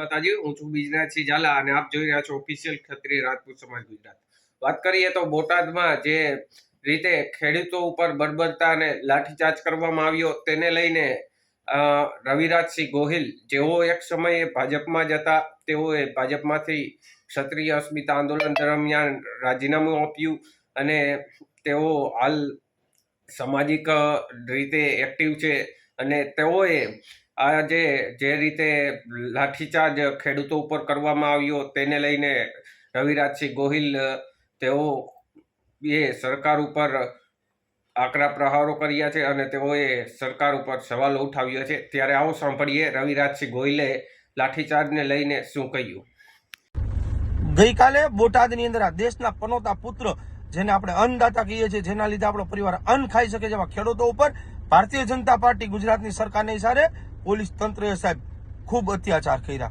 માતાજી, હું છું બિઝનેસી ઝાલા અને આપ જોઈ રહ્યા છો ઓફિશિયલ ક્ષત્રિય રાજપૂત સમાજ ગુજરાત. વાત કરીએ તો બોટાદમાં જે રીતે ખેડૂતો ઉપર બર્બરતા અને લાઠીચાર્જ કરવામાં આવ્યો તેને લઈને રવિરાજસિંહ ગોહિલ, જેઓ એક સમયે ભાજપમાં જતા તેઓએ ભાજપમાંથી ક્ષત્રિય અસ્મિતા આંદોલન દરમિયાન રાજીનામું આપ્યું અને તેઓ હાલ સામાજિક રીતે એક્ટિવ છે અને તેઓએ આ જે રીતે લાઠીચાર્જ ખેડૂતો ઉપર કરવામાં આવ્યો તેને લઈને રવિરાજસિંહ ગોહિલ, તેઓ એ સરકાર ઉપર આકરા પ્રહારો કર્યા છે અને તેઓએ સરકાર ઉપર સવાલો ઉઠાવ્યો છે. ત્યારે આવો સાંભળીએ રવિરાજસિંહ ગોહિલે લાઠીચાર્જને લઈને શું કહ્યું. ગઈકાલે બોટાદની અંદર આ દેશના પનોતા પુત્ર, જેને આપણે અન્નદાતા કહીએ છીએ, જેના લીધે આપણો પરિવાર અન્ન ખાઈ શકે જેવા ખેડૂતો ઉપર ભારતીય જનતા પાર્ટી ગુજરાતની સરકારને ઇશારે પોલીસ તંત્રએ સાહેબ ખૂબ અત્યાચાર કર્યા.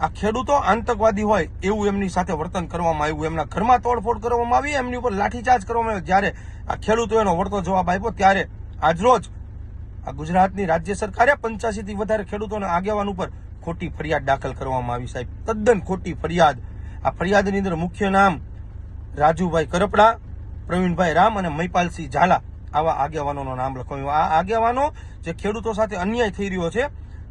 આ ખેડૂતો આતંકવાદી હોય એવું એમની સાથે વર્તન કરવામાં આવ્યું, એમના ઘરમાં તોડફોડ કરવામાં આવી, એમની ઉપર લાઠીચાર્જ કરવામાં આવ્યો. જ્યારે આ ખેડૂતો એનો વળતો જવાબ આપ્યો, ત્યારે આજરોજ આ ગુજરાતની રાજ્ય સરકારે પંચ્યાસી થી વધારે ખેડૂતોના આગેવાન ઉપર ખોટી ફરિયાદ દાખલ કરવામાં આવી સાહેબ. તદ્દન ખોટી ફરિયાદ. આ ફરિયાદની અંદર મુખ્ય નામ રાજુભાઈ કરપડા, પ્રવીણભાઈ રામ અને મહિપાલસિંહ ઝાલા. આવા આગેવાનોનું નામ લખવાનું આ આગેવાનો જે ખેડૂતો સાથે અન્યાય થઈ રહ્યો છે,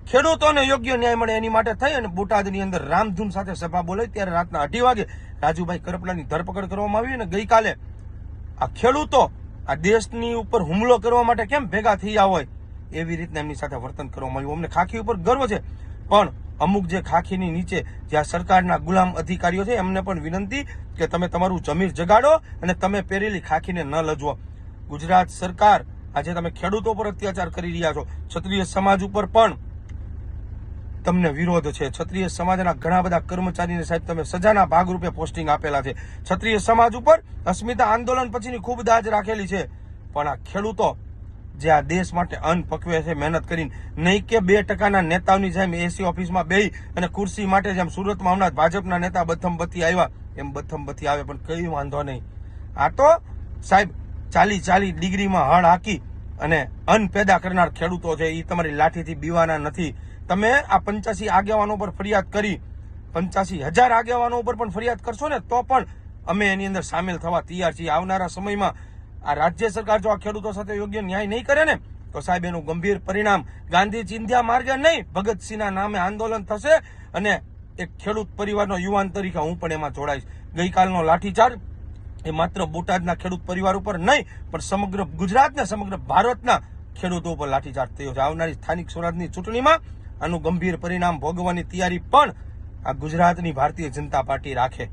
ખેડૂતોને યોગ્ય ન્યાય મળે એની માટે થઈ અને બોટાદની અંદર રામધૂન સાથે સભા બોલાવી. ત્યારે રાતના અઢી વાગે રાજુભાઈ કરપડાની ધરપકડ કરવામાં આવી અને ગઈકાલે આ ખેડૂતો આ દેશની ઉપર હુમલો કરવા માટે કેમ ભેગા થયા હોય એવી રીતના એમની સાથે વર્તન કરવામાં આવ્યું. અમને ખાખી ઉપર ગર્વ છે, પણ અમુક જે ખાખીની નીચે જે આ સરકારના ગુલામ અધિકારીઓ છે, એમને પણ વિનંતી કે તમે તમારું જમીર જગાડો અને તમે પહેરેલી ખાખીને ન લજવો. ગુજરાત સરકાર આજે તમે ખેડૂતો પર અત્યાચાર કરી રહ્યા છો. ક્ષત્રિય સમાજ ઉપર પણ તમને વિરોધ છે. ક્ષત્રિય સમાજના ઘણા બધા કર્મચારીને સાહેબ તમે સજાના ભાગરૂપે પોસ્ટિંગ આપેલા છે. ક્ષત્રિય સમાજ ઉપર અસ્મિતા આંદોલન પછીની ખૂબ દાજ રાખેલી છે. પણ આ ખેડૂતો જે આ દેશ માટે અન્ન પકવે છે, મહેનત કરીને, નહીં કે બે ટકાના નેતાઓની જેમ એસી ઓફિસમાં બેહી અને ખુરશી માટે જેમ સુરતમાં હમણાં ભાજપના નેતા બથમ બથી આવ્યા, એમ બથમ બથી આવે પણ કઈ વાંધો નહીં. આ તો સાહેબ ચાલી ચાલી ડિગ્રીમાં હળ હાકી અને અન્ન પેદા કરનાર ખેડૂતો છે એ તમારી લાઠીથી બીવાના નથી. તમે આ પંચ્યાસી આગેવાનો પર ફરિયાદ કરી, પંચ્યાસી હજાર આગેવાનો ઉપર પણ ફરિયાદ કરશો ને, તો પણ અમે એની અંદર સામેલ થવા તૈયાર છીએ. આવનારા સમયમાં આ રાજ્ય સરકાર જો આ ખેડૂતો સાથે યોગ્ય ન્યાય નહીં કરે ને, તો સાહેબ એનું ગંભીર પરિણામ ગાંધી ચિંધ્યા માર્ગે નહીં, ભગતસિંહના નામે આંદોલન થશે અને એક ખેડૂત પરિવારનો યુવાન તરીકે હું પણ એમાં જોડાઈશ. ગઈકાલનો લાઠીચાર્જ એ માત્ર બોટાદના ખેડૂત પરિવાર ઉપર નહીં, પણ સમગ્ર ગુજરાતના, સમગ્ર ભારતના ખેડૂતો ઉપર લાઠીચાર્જ થયો છે. આવનારી સ્થાનિક સ્વરાજની ચૂંટણીમાં આનું ગંભીર પરિણામ ભોગવવાની તૈયારી પણ આ ગુજરાતની ભારતીય જનતા પાર્ટી રાખે.